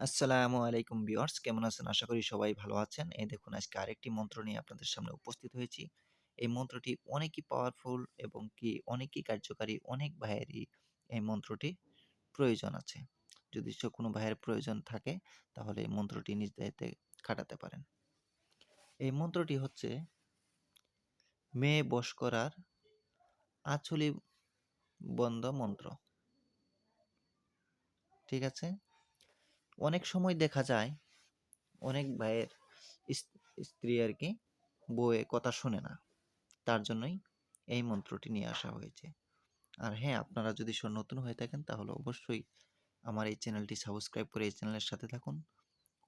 আসসালামু আলাইকুম ভিউয়ার্স। কেমন আছেন? আশা করি সবাই ভালো আছেন। এই দেখুন, আজকে আরেকটি মন্ত্র নিয়ে আপনাদের সামনে উপস্থিত হয়েছি। এই মন্ত্রটি অনেকই পাওয়ারফুল এবং কি অনেকই কার্যকারী, অনেক ভাইয়েরই এই মন্ত্রটি প্রয়োজন আছে। যদি কোনো ভাইয়ের প্রয়োজন থাকে, তাহলে এই মন্ত্রটি নিজ দায়িত্বে খাটাতে পারেন। এই মন্ত্রটি হচ্ছে, মেয়ে বশ করার আচলি বন্ধ মন্ত্র। ঠিক আছে? অনেক সময় দেখা যায়, অনেক ভাইয়ের স্ত্রী আর কি বউয়ে কথা শোনে না। তার জন্যই এই মন্ত্রটি নিয়ে আসা হয়েছে। আর হ্যাঁ আপনারা যদি নতুন হয়ে থাকেন তাহলে অবশ্যই আমার এই চ্যানেলটি সাবস্ক্রাইব করে এই চ্যানেলের সাথে থাকুন।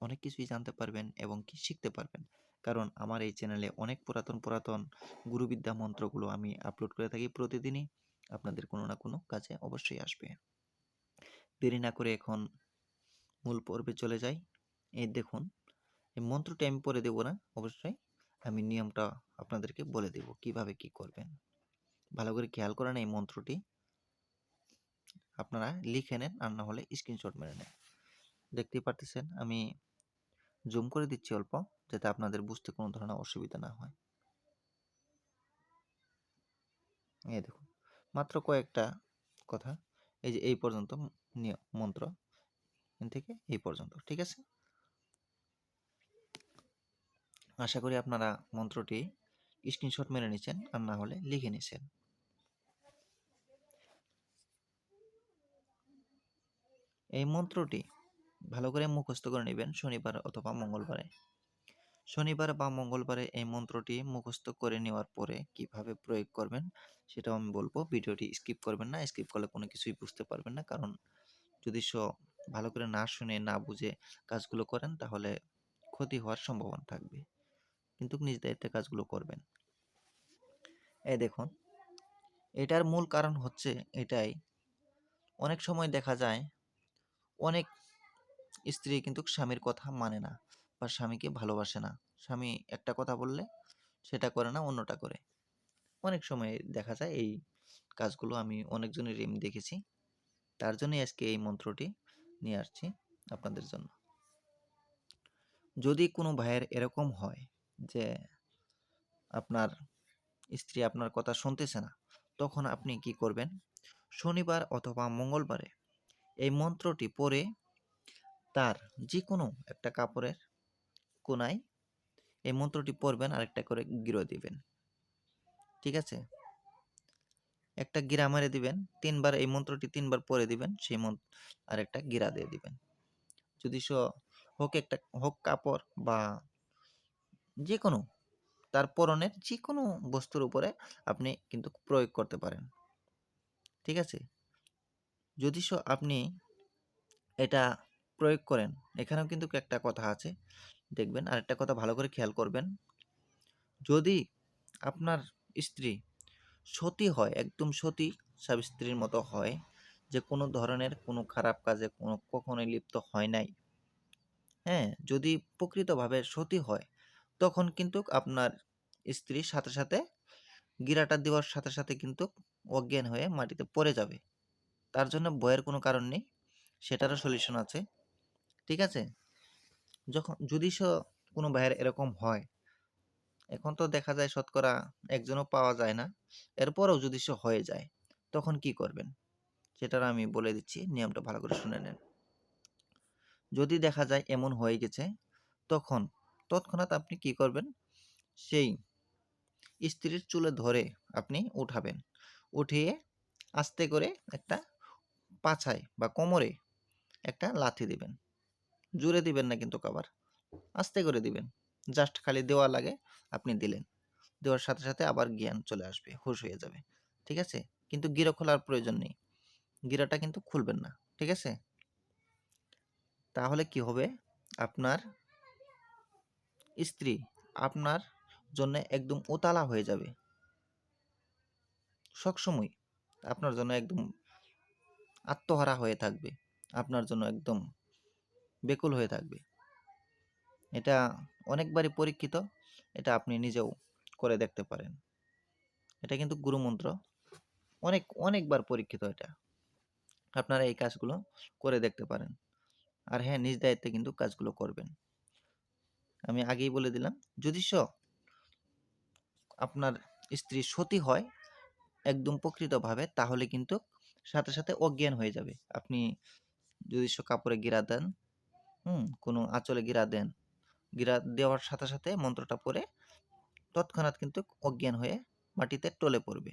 অনেক কিছুই জানতে পারবেন এবং কি শিখতে পারবেন। কারণ আমার এই চ্যানেলে অনেক পুরাতন পুরাতন গুরুবিদ্যা মন্ত্রগুলো আমি আপলোড করে থাকি প্রতিদিনই। আপনাদের কোনো না কোনো কাজে অবশ্যই আসবে। দেরি না করে এখন মূল পর্বে চলে যাই। এই দেখুন, এই মন্ত্রটি আমি পড়ে দেবো না, অবশ্যই আমি নিয়মটা আপনাদেরকে বলে দেব কীভাবে কি করবেন। ভালো করে খেয়াল করেন এই মন্ত্রটি। আপনারা লিখে নেন আর না হলে স্ক্রিনশট মেরে নেন। দেখতেই পারতেছেন, আমি জুম করে দিচ্ছি অল্প, যাতে আপনাদের বুঝতে কোনো ধরনের অসুবিধা না হয়। এই দেখুন, মাত্র কয়েকটা কথা। এই যে এই পর্যন্ত মন্ত্র। থেকে এই পর্যন্ত, ঠিক আছে? আশা করি আপনারা মন্ত্রটি স্ক্রিনশট মেরে নিচ্ছেন আর না হলে লিখে নিচ্ছেন এই মন্ত্রটি ভালো করে মুখস্থ করে নেবেন শনিবার অথবা মঙ্গলবারে। শনিবার বা মঙ্গলবারে এই মন্ত্রটি মুখস্থ করে নেওয়ার পরে কীভাবে প্রয়োগ করবেন, সেটাও আমি বলব। ভিডিওটি স্কিপ করবেন না স্কিপ করলে কোনো কিছুই বুঝতে পারবেন না, কারণ যদি ভালো করে না শুনে, না বুঝে কাজগুলো করেন, তাহলে ক্ষতি হওয়ার সম্ভাবনা থাকবে। কিন্তু নিজ দায়িত্বে কাজগুলো করবেন। এই দেখুন, এটার মূল কারণ হচ্ছে এটাই। অনেক সময় দেখা যায়, অনেক স্ত্রী কিন্তু স্বামীর কথা মানে না বা স্বামীকে ভালোবাসে না। স্বামী একটা কথা বললে, সেটা করে না, অন্যটা করে। অনেক সময় দেখা যায় এই কাজগুলো আমি অনেকজনের আমি দেখেছি। তার জন্যই আজকে এই মন্ত্রটি নিয়ে আসছি আপনাদের জন্য। যদি কোনো ভাইয়ের এরকম হয় যে আপনার স্ত্রী আপনার কথা শুনতেছে না, তখন আপনি কি করবেন? শনিবার অথবা মঙ্গলবারে এই মন্ত্রটি পড়ে তার যে কোনো একটা কাপড়ের কোনায় এই মন্ত্রটি পড়বেন আর একটা করে গিরো দিবেন। ঠিক আছে? একটা গিরা মেরে দিবেন, তিনবার এই মন্ত্রটি তিনবার পরে দিবেন, সেই মন্ত্র আর একটা গিরা দিয়ে দিবেন। যদি স, হোক একটা, হোক কাপড় বা যে কোনো তার পরনের যে কোনো বস্তুর উপরে আপনি কিন্তু প্রয়োগ করতে পারেন। ঠিক আছে? যদি স আপনি এটা প্রয়োগ করেন, এখানেও কিন্তু একটা কথা আছে, দেখবেন আরেকটা কথা ভালো করে খেয়াল করবেন। যদি আপনার স্ত্রী সতী হয়, একদম সতী স্বামী স্ত্রীর মতো হয় যে কোনো ধরনের কোনো খারাপ কাজে কোনো কখনোই লিপ্ত হয় নাই। হ্যাঁ যদি প্রকৃতভাবে সতী হয়, তখন কিন্তু আপনার স্ত্রী সাথে সাথে গিরাটা দেওয়ার সাথে সাথে কিন্তু অজ্ঞান হয়ে মাটিতে পড়ে যাবে। তার জন্য ভয়ের কোনো কারণ নেই, সেটারও সলিউশন আছে। ঠিক আছে? যখন, যদি স কোনো ভাইয়ের এরকম হয় এখন তো দেখা যায় শতকরা একজনও পাওয়া যায় না। এরপরেও যদি সে হয়ে যায়, তখন কি করবেন? সেটার আমি বলে দিচ্ছি, নিয়মটা ভালো করে শুনে নেন। যদি দেখা যায় এমন হয়ে গেছে, তখন তৎক্ষণাৎ আপনি কি করবেন? সেই স্ত্রীর চুলে ধরে আপনি উঠাবেন। উঠিয়ে আস্তে করে একটা পাছায় বা কোমরে একটা লাথি দিবেন। জুড়ে দিবেন না কিন্তু আবার আস্তে করে দিবেন। জাস্ট খালি দেওয়া লাগে, আপনি দিলেন। দেওয়ার সাথে সাথে আবার জ্ঞান চলে আসবে, হুশ হয়ে যাবে। ঠিক আছে? কিন্তু গিরা খোলার প্রয়োজন নেই। গিরাটা কিন্তু খুলবেন না। ঠিক আছে? তাহলে কি হবে? আপনার স্ত্রী আপনার জন্য একদম উতালা হয়ে যাবে। সবসময় আপনার জন্য একদম আত্মহারা হয়ে থাকবে। আপনার জন্য একদম বেকুল হয়ে থাকবে। এটা অনেকবারই পরীক্ষিত, এটা আপনি নিজেও করে দেখতে পারেন। এটা কিন্তু গুরুমন্ত্র। অনেক, অনেকবার পরীক্ষিত এটা। আপনারা এই কাজগুলো করে দেখতে পারেন। আর হ্যাঁ নিজ দায়িত্বে কিন্তু কাজগুলো করবেন। আমি আগেই বলে দিলাম, যদি স আপনার স্ত্রী সতী হয় একদম প্রকৃতভাবে, তাহলে কিন্তু সাথে সাথে অজ্ঞান হয়ে যাবে। আপনি যদি কাপড়ে গিরা দেন, হুম, কোনো আঁচলে গিরা দেন গিরা দেওয়ার সাথে সাথে মন্ত্রটা পড়ে তৎক্ষণাৎ কিন্তু অজ্ঞান হয়ে মাটিতে টলে পড়বে।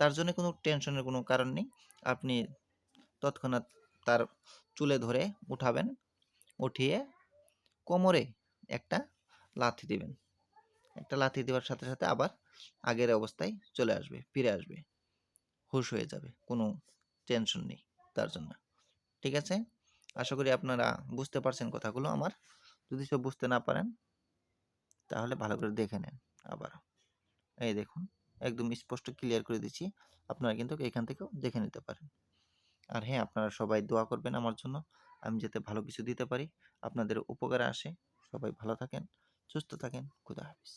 তার জন্য কোনো টেনশনের কোনো কারণ নেই। আপনি তৎক্ষণাৎ তার চুলে ধরে উঠাবেন, উঠিয়ে কোমরে একটা লাথি দিবেন। একটা লাথি দেওয়ার সাথে সাথে আবার আগের অবস্থায় চলে আসবে, ফিরে আসবে। হুশ হয়ে যাবে, কোনো টেনশন নেই তার জন্য। ঠিক আছে? আশা করি আপনারা বুঝতে পারছেন কথাগুলো আমার। যদি সব বুঝতে না পারেন, তাহলে ভালো করে দেখে নেন আবার। এই দেখুন, একদম স্পষ্ট ক্লিয়ার করে দিচ্ছি, আপনারা কিন্তু এখান থেকেও দেখে নিতে পারেন। আর হ্যাঁ আপনারা সবাই দোয়া করবেন আমার জন্য, আমি যাতে ভালো কিছু দিতে পারি। আপনাদের উপকারে আসে। সবাই ভালো থাকেন, সুস্থ থাকেন, খুদা হাফিজ।